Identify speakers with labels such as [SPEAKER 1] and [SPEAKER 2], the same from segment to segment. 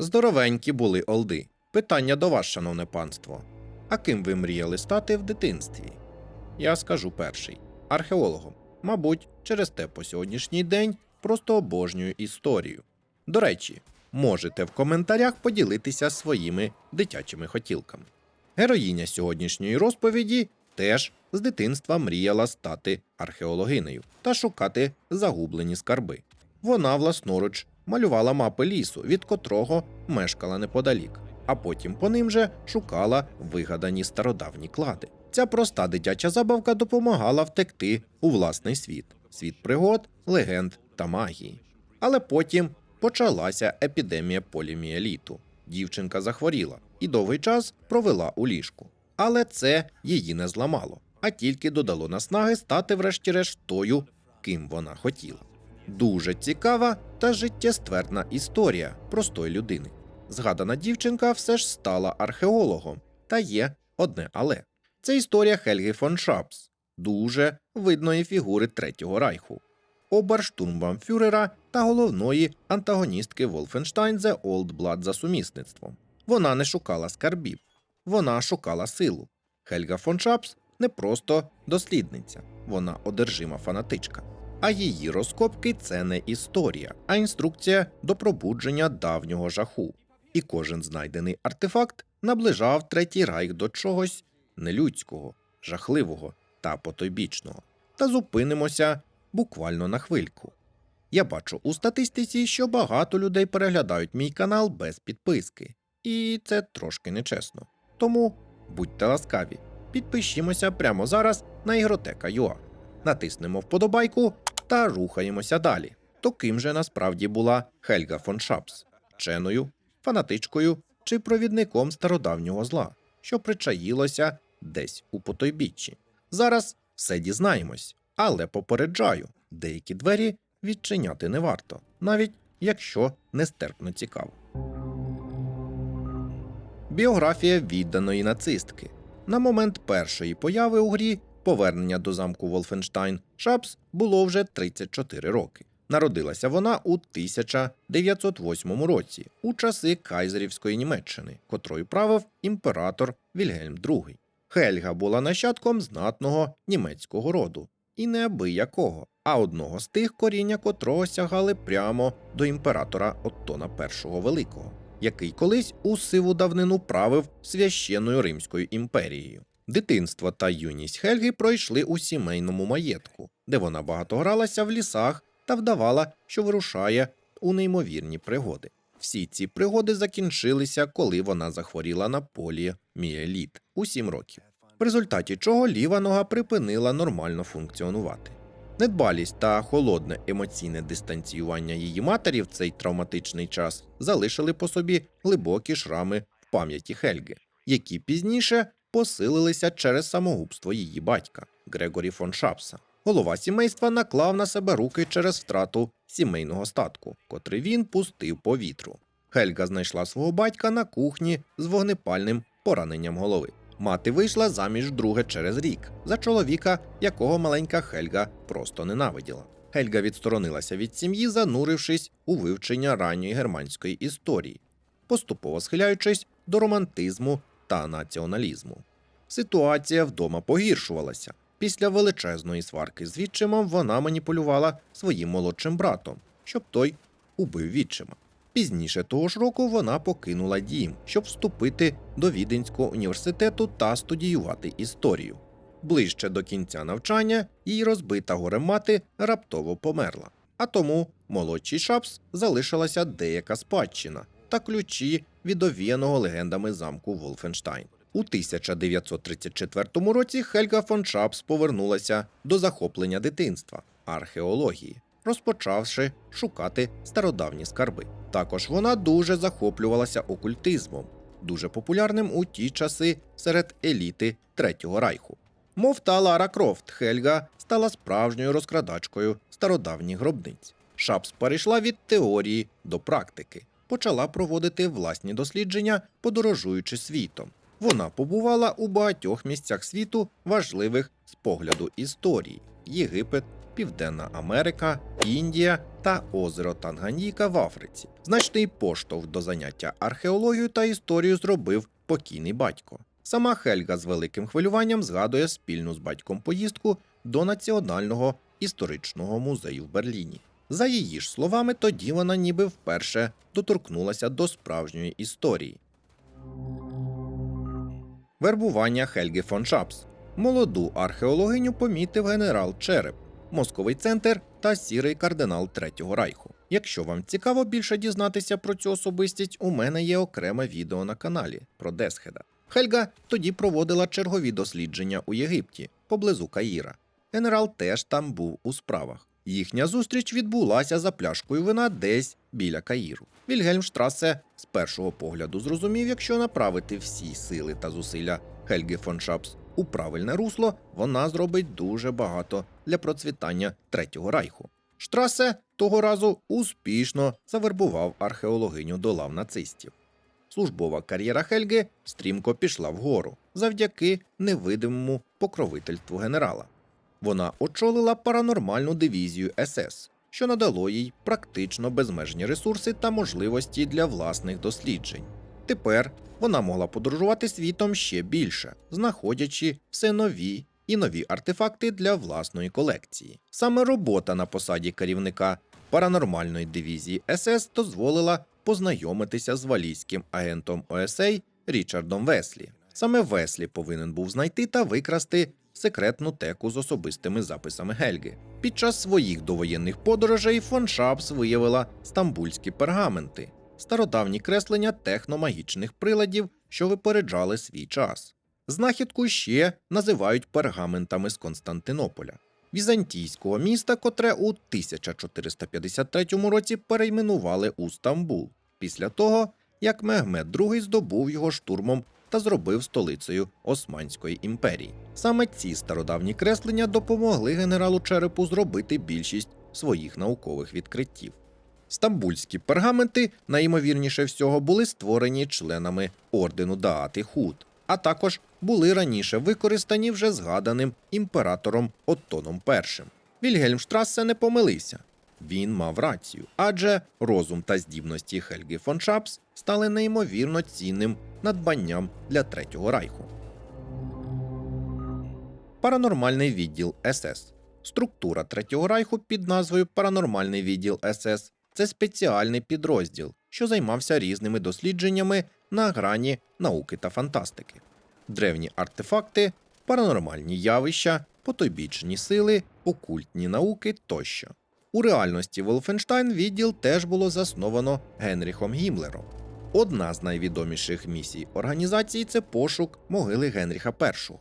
[SPEAKER 1] Здоровенькі були олди. Питання до вас, шановне панство. А ким ви мріяли стати в дитинстві? Я скажу перший археологом. Мабуть, через те по сьогоднішній день просто обожнюю історію. До речі, можете в коментарях поділитися своїми дитячими хотілками. Героїня сьогоднішньої розповіді теж з дитинства мріяла стати археологинею та шукати загублені скарби. Вона власноруч малювала мапи лісу, від котрого мешкала неподалік, а потім по ним же шукала вигадані стародавні клади. Ця проста дитяча забавка допомагала втекти у власний світ світ пригод, легенд та магії. Але потім почалася епідемія поліміеліту. Дівчинка захворіла і довгий час провела у ліжку. Але це її не зламало, а тільки додало наснаги стати врешті-решт тою, ким вона хотіла. Дуже цікава та життєствердна історія простої людини. Згадана дівчинка все ж стала археологом, та є одне але. Це історія Хельги фон Шапс, дуже видної фігури Третього Райху, оберштурмбанфюрера та головної антагоністки Old Blood за сумісництвом. Вона не шукала скарбів, вона шукала силу. Хельга фон Шапс не просто дослідниця, вона одержима фанатичка. А її розкопки це не історія, а інструкція до пробудження давнього жаху. І кожен знайдений артефакт наближав третій райх до чогось нелюдського, жахливого та потойбічного. Та зупинимося буквально на хвильку. Я бачу у статистиці, що багато людей переглядають мій канал без підписки, і це трошки нечесно. Тому будьте ласкаві, підпишімося прямо зараз на ігротека.ua, натиснемо вподобайку та рухаємося далі. То ким же насправді була Хельга фон Шапс? Вченою, фанатичкою чи провідником стародавнього зла, що причаїлося десь у потойбіччі. Зараз все дізнаємось, але попереджаю, деякі двері відчиняти не варто, навіть якщо нестерпно цікаво. Біографія відданої нацистки. На момент першої появи у грі повернення до замку Волфенштайн Шапс було вже 34 роки. Народилася вона у 1908 році, у часи Кайзерівської Німеччини, котрою правив імператор Вільгельм II. Хельга була нащадком знатного німецького роду, і не абиякого, а одного з тих коріння котрого сягали прямо до імператора Оттона І Великого, який колись у сиву давнину правив священною Римською імперією. Дитинство та юність Хельги пройшли у сімейному маєтку, де вона багато гралася в лісах та вдавала, що вирушає у неймовірні пригоди. Всі ці пригоди закінчилися, коли вона захворіла на поліоміеліт у 7 років, в результаті чого ліва нога припинила нормально функціонувати. Недбалість та холодне емоційне дистанціювання її матері в цей травматичний час залишили по собі глибокі шрами в пам'яті Хельги, які пізніше посилилися через самогубство її батька Грегорі фон Шапса. Голова сімейства наклав на себе руки через втрату сімейного статку, котрий він пустив по вітру. Хельга знайшла свого батька на кухні з вогнепальним пораненням голови. Мати вийшла заміж друге через рік за чоловіка, якого маленька Хельга просто ненавиділа. Хельга відсторонилася від сім'ї, занурившись у вивчення ранньої германської історії, поступово схиляючись до романтизму та націоналізму. Ситуація вдома погіршувалася. Після величезної сварки з відчимом вона маніпулювала своїм молодшим братом, щоб той убив відчима. Пізніше того ж року вона покинула дім, щоб вступити до Віденського університету та студіювати історію. Ближче до кінця навчання її розбита горем мати раптово померла. А тому молодшій Шапс залишилася деяка спадщина та ключі від овіяного легендами замку Волфенштайн. У 1934 році Хельга фон Шапс повернулася до захоплення дитинства археології, розпочавши шукати стародавні скарби. Також вона дуже захоплювалася окультизмом, дуже популярним у ті часи серед еліти Третього Райху. Мов та Лара Крофт, Хельга стала справжньою розкрадачкою стародавніх гробниць. Шапс перейшла від теорії до практики, почала проводити власні дослідження, подорожуючи світом. Вона побувала у багатьох місцях світу, важливих з погляду історії: Єгипет, Південна Америка, Індія та озеро Танганьїка в Африці. Значний поштовх до заняття археологією та історією зробив покійний батько. Сама Хельга з великим хвилюванням згадує спільну з батьком поїздку до Національного історичного музею в Берліні. За її ж словами, тоді вона ніби вперше доторкнулася до справжньої історії. Вербування Хельги фон Шапс. Молоду археологиню помітив генерал Череп, мозковий центр та сірий кардинал Третього Райху. Якщо вам цікаво більше дізнатися про цю особистість, у мене є окреме відео на каналі про Десхеда. Хельга тоді проводила чергові дослідження у Єгипті поблизу Каїра. Генерал теж там був у справах. Їхня зустріч відбулася за пляшкою вина десь біля Каїру. Вільгельм Штрасе з першого погляду зрозумів, якщо направити всі сили та зусилля Хельги фон Шапс у правильне русло, вона зробить дуже багато для процвітання Третього Райху. Штрасе того разу успішно завербував археологиню до лав нацистів. Службова кар'єра Хельги стрімко пішла вгору завдяки невидимому покровительству генерала. Вона очолила паранормальну дивізію СС, що надало їй практично безмежні ресурси та можливості для власних досліджень. Тепер вона могла подорожувати світом ще більше, знаходячи все нові і нові артефакти для власної колекції. Саме робота на посаді керівника паранормальної дивізії СС дозволила познайомитися з валійським агентом ОСА Річардом Веслі. Саме Веслі повинен був знайти та викрасти секретну теку з особистими записами Гельги. Під час своїх довоєнних подорожей фон Шапс виявила стамбульські пергаменти, стародавні креслення техномагічних приладів, що випереджали свій час. Знахідку ще називають пергаментами з Константинополя, візантійського міста, котре у 1453 році перейменували у Стамбул, після того, як Мехмед II здобув його штурмом та зробив столицею Османської імперії. Саме ці стародавні креслення допомогли генералу Черепу зробити більшість своїх наукових відкриттів. Стамбульські пергаменти, найімовірніше всього, були створені членами ордену Даати Худ, а також були раніше використані вже згаданим імператором Оттоном І. Вільгельм Штрассе не помилився. Він мав рацію, адже розум та здібності Хельги фон Шапс стали неймовірно цінним надбанням для Третього Райху. Паранормальний відділ СС. Структура Третього Райху під назвою Паранормальний відділ СС це спеціальний підрозділ, що займався різними дослідженнями на грані науки та фантастики. Древні артефакти, паранормальні явища, потойбічні сили, окультні науки тощо. У реальності Волфенштайн відділ теж було засновано Генріхом Гімлером. Одна з найвідоміших місій організації це пошук могили Генріха І,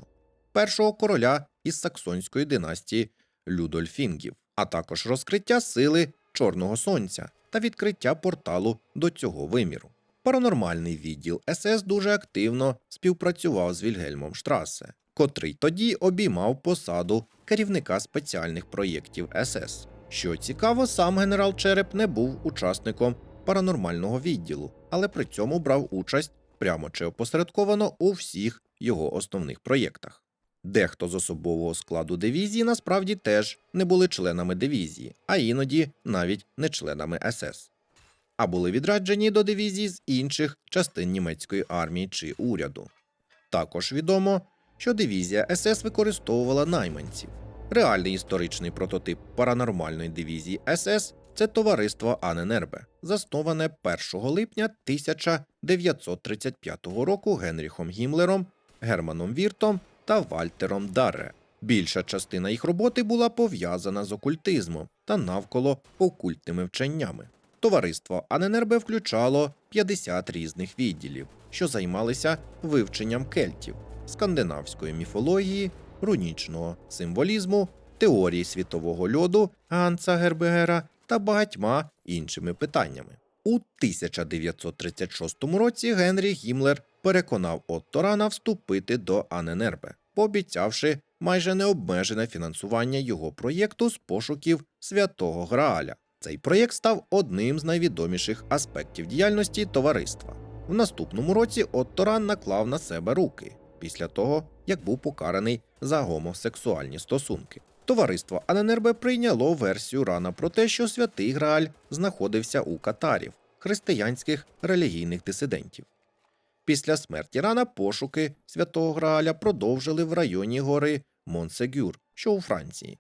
[SPEAKER 1] першого короля із саксонської династії Людольфінгів, а також розкриття сили Чорного Сонця та відкриття порталу до цього виміру. Паранормальний відділ СС дуже активно співпрацював з Вільгельмом Штрасе, котрий тоді обіймав посаду керівника спеціальних проєктів СС. Що цікаво, сам генерал Череп не був учасником паранормального відділу, але при цьому брав участь прямо чи опосередковано у всіх його основних проєктах. Дехто з особового складу дивізії насправді теж не були членами дивізії, а іноді навіть не членами СС, а були відраджені до дивізії з інших частин німецької армії чи уряду. Також відомо, що дивізія СС використовувала найманців. Реальний історичний прототип паранормальної дивізії СС це товариство Аненербе, засноване 1 липня 1935 року Генріхом Гімлером, Германом Віртом та Вальтером Дарре. Більша частина їх роботи була пов'язана з окультизмом та навколо окультними вченнями. Товариство Аненербе включало 50 різних відділів, що займалися вивченням кельтів, скандинавської міфології, рунічного символізму, теорії світового льоду Ганса Гербегера та багатьма іншими питаннями. У 1936 році Генрі Гімлер переконав Отто Рана вступити до Аненербе, пообіцявши майже необмежене фінансування його проєкту з пошуків святого Грааля. Цей проєкт став одним з найвідоміших аспектів діяльності товариства. В наступному році Отто Ран наклав на себе руки після того, як був покараний за гомосексуальні стосунки. Товариство Аненербе прийняло версію рана про те, що святий Грааль знаходився у катарів, християнських релігійних дисидентів. Після смерті рана пошуки святого Грааля продовжили в районі гори Монсегюр, що у Франції.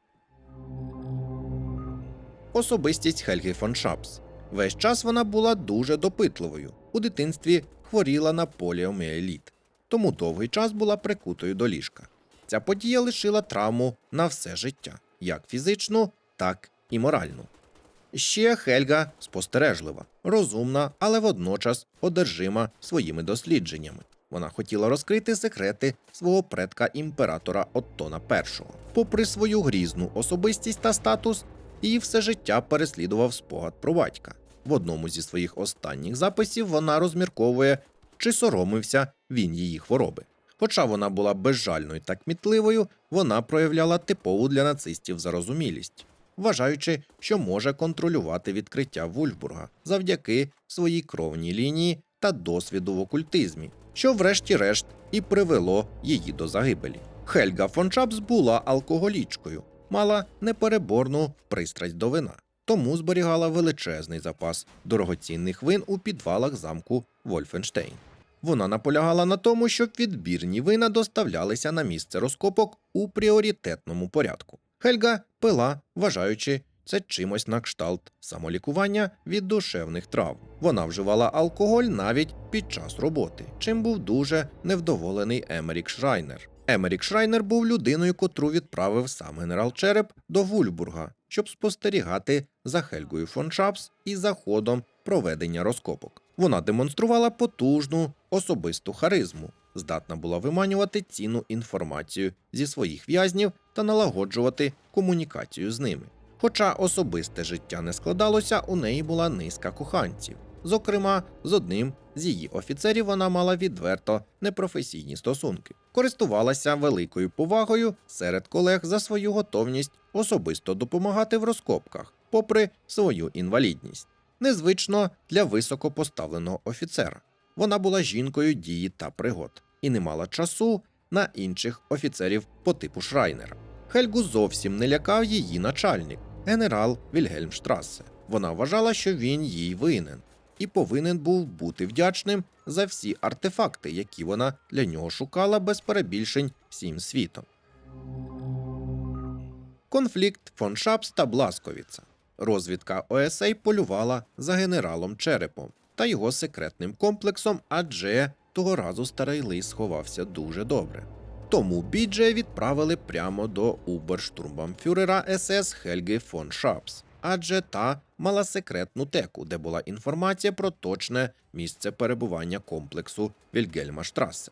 [SPEAKER 1] Особистість Хельги фон Шапс. Весь час вона була дуже допитливою. У дитинстві хворіла на поліоміеліт, тому довгий час була прикутою до ліжка. Ця подія лишила травму на все життя, як фізичну, так і моральну. Ще Хельга спостережлива, розумна, але водночас одержима своїми дослідженнями. Вона хотіла розкрити секрети свого предка імператора Оттона І. Попри свою грізну особистість та статус, її все життя переслідував спогад про батька. В одному зі своїх останніх записів вона розмірковує, чи соромився він її хвороби. Хоча вона була безжальною та кмітливою, вона проявляла типову для нацистів зарозумілість, вважаючи, що може контролювати відкриття Вульфбурга завдяки своїй кровній лінії та досвіду в окультизмі, що врешті-решт і привело її до загибелі. Хельга фон Шапс була алкоголічкою, мала непереборну пристрасть до вина, тому зберігала величезний запас дорогоцінних вин у підвалах замку Вольфенштейн. Вона наполягала на тому, щоб відбірні вина доставлялися на місце розкопок у пріоритетному порядку. Хельга пила, вважаючи це чимось на кшталт самолікування від душевних травм. Вона вживала алкоголь навіть під час роботи, чим був дуже невдоволений Емерік Шрайнер. Емерік Шрайнер був людиною, котру відправив сам генерал Череп до Вульбурга, щоб спостерігати за Хельгою фон Шапс і за ходом проведення розкопок. Вона демонструвала потужну особисту харизму, здатна була виманювати цінну інформацію зі своїх в'язнів та налагоджувати комунікацію з ними. Хоча особисте життя не складалося, у неї була низка коханців. Зокрема, з одним з її офіцерів вона мала відверто непрофесійні стосунки, користувалася великою повагою серед колег за свою готовність особисто допомагати в розкопках, попри свою інвалідність. Незвично для високопоставленого офіцера. Вона була жінкою дії та пригод і не мала часу на інших офіцерів по типу Шрайнера. Хельгу зовсім не лякав її начальник, генерал Вільгельм Штрасе. Вона вважала, що він їй винен, і повинен був бути вдячним за всі артефакти, які вона для нього шукала без перебільшень всім світом. Конфлікт фон Шапс та Бласковіца. Розвідка ОСА полювала за генералом Черепом та його секретним комплексом, адже того разу старий лис сховався дуже добре. Тому Біджея відправили прямо до уберштурмбамфюрера СС Хельги фон Шапс, адже та мала секретну теку, де була інформація про точне місце перебування комплексу Вільгельма Штрасе.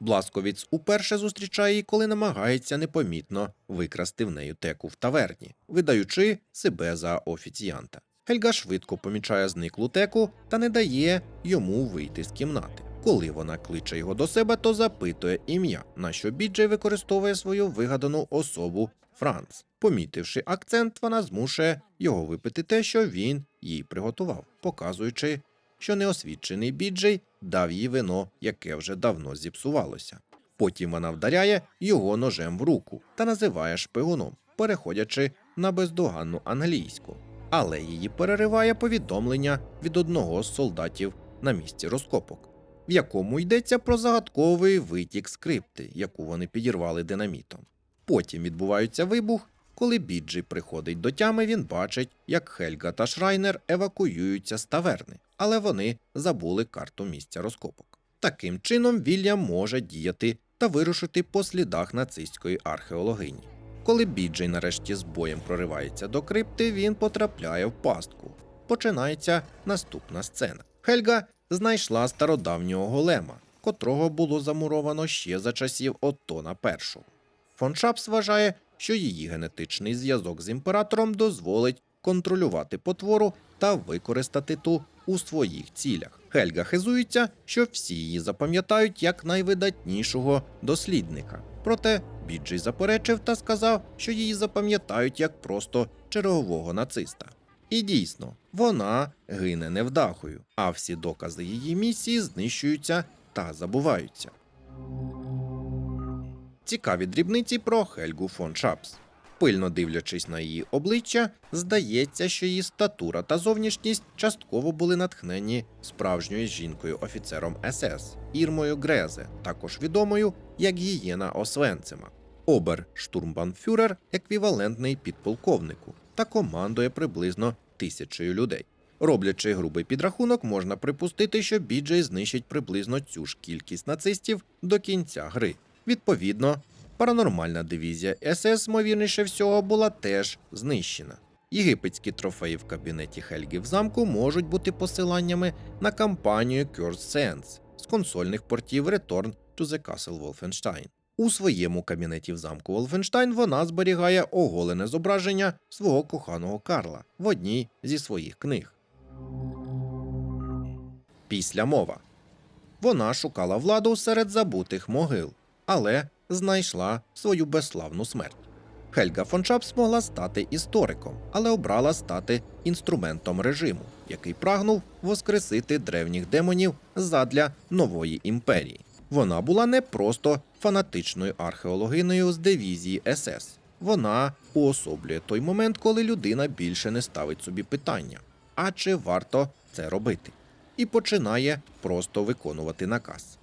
[SPEAKER 1] Бласковіц уперше зустрічає її, коли намагається непомітно викрасти в неї теку в таверні, видаючи себе за офіціанта. Хельга швидко помічає зниклу теку та не дає йому вийти з кімнати. Коли вона кличе його до себе, то запитує ім'я, на що Біджей використовує свою вигадану особу Франц. Помітивши акцент, вона змушує його випити те, що він їй приготував, показуючи, що неосвідчений Біджей дав їй вино, яке вже давно зіпсувалося. Потім вона вдаряє його ножем в руку та називає шпигуном, переходячи на бездоганну англійську. Але її перериває повідомлення від одного з солдатів на місці розкопок, в якому йдеться про загадковий витік скрипти, яку вони підірвали динамітом. Потім відбувається вибух. Коли Біджі приходить до тями, він бачить, як Хельга та Шрайнер евакуюються з таверни, але вони забули карту місця розкопок. Таким чином, Вільям може діяти та вирушити по слідах нацистської археологині. Коли Біджей нарешті з боєм проривається до крипти, він потрапляє в пастку. Починається наступна сцена. Хельга знайшла стародавнього голема, котрого було замуровано ще за часів Оттона І. Фон Шапс вважає, що її генетичний зв'язок з імператором дозволить контролювати потвору та використати ту у своїх цілях. Хельга хизується, що всі її запам'ятають як найвидатнішого дослідника. Проте Біджей заперечив та сказав, що її запам'ятають як просто чергового нациста. І дійсно, вона гине невдахою, а всі докази її місії знищуються та забуваються. Цікаві дрібниці про Хельгу фон Шапс. Пильно дивлячись на її обличчя, здається, що її статура та зовнішність частково були натхнені справжньою жінкою офіцером СС Ірмою Грезе, також відомою як гієна Освенцима. Обер штурмбанфюрер еквівалентний підполковнику та командує приблизно тисячею людей. Роблячи грубий підрахунок, можна припустити, що Біджей знищить приблизно цю ж кількість нацистів до кінця гри. Відповідно, паранормальна дивізія СС, ймовірніше всього, була теж знищена. Єгипетські трофеї в кабінеті Хельги в замку можуть бути посиланнями на кампанію Cursed Sands з консольних портів Return to the Castle Wolfenstein. У своєму кабінеті в замку Волфенштайн вона зберігає оголене зображення свого коханого Карла в одній зі своїх книг. Після мова. Вона шукала владу серед забутих могил, але знайшла свою безславну смерть. Хельга фон Шапс могла стати істориком, але обрала стати інструментом режиму, який прагнув воскресити древніх демонів задля нової імперії. Вона була не просто фанатичною археологиною з дивізії СС. Вона уособлює той момент, коли людина більше не ставить собі питання, а чи варто це робити, і починає просто виконувати наказ.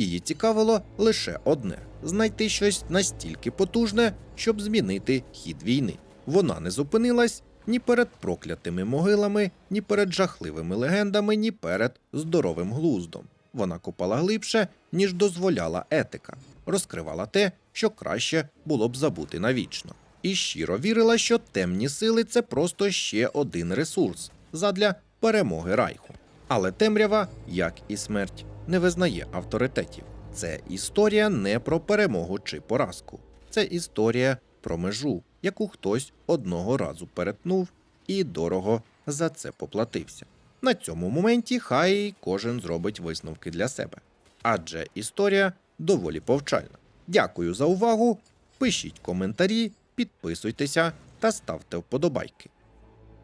[SPEAKER 1] Її цікавило лише одне знайти щось настільки потужне, щоб змінити хід війни. Вона не зупинилась ні перед проклятими могилами, ні перед жахливими легендами, ні перед здоровим глуздом. Вона копала глибше, ніж дозволяла етика, розкривала те, що краще було б забути навічно. І щиро вірила, що темні сили це просто ще один ресурс задля перемоги Райху. Але темрява, як і смерть, не визнає авторитетів. Це історія не про перемогу чи поразку. Це історія про межу, яку хтось одного разу перетнув і дорого за це поплатився. На цьому моменті хай кожен зробить висновки для себе. Адже історія доволі повчальна. Дякую за увагу. Пишіть коментарі, підписуйтеся та ставте вподобайки.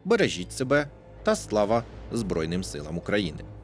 [SPEAKER 1] Бережіть себе та слава Збройним силам України!